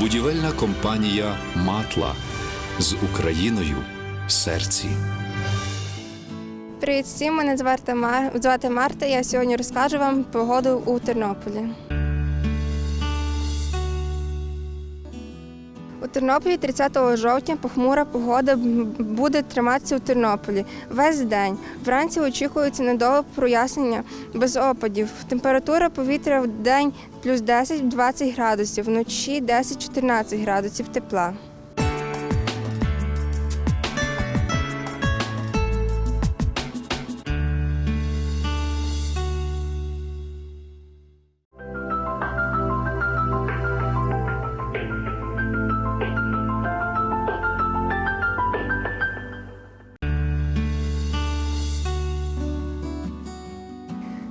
Будівельна компанія Матла з Україною в серці. Привіт всім, мене звати Мар... звати Марта. Я сьогодні розкажу вам погоду у Тернополі. Тернополі 30 жовтня похмура погода буде триматися у Тернополі весь день. Вранці очікується недовго прояснення без опадів. Температура повітря в день плюс 10-20 градусів, вночі 10-14 градусів тепла.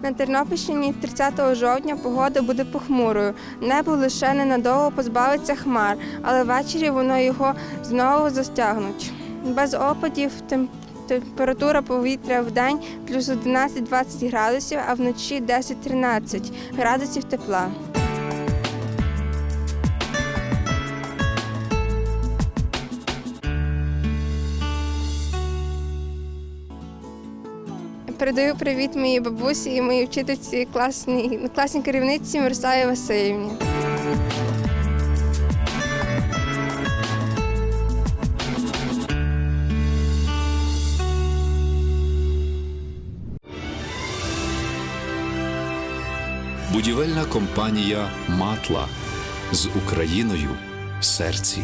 На Тернопільщині 30 жовтня погода буде похмурою. Небо лише ненадовго позбавиться хмар, але ввечері воно його знову застягнуть. Без опадів тем- температура повітря в день плюс 11-20 градусів, а вночі 10-13 градусів тепла. Передаю привіт моїй бабусі і моїй вчительці класній, класній керівниці Мирославі Васильівні. Будівельна компанія Матла з Україною в серці.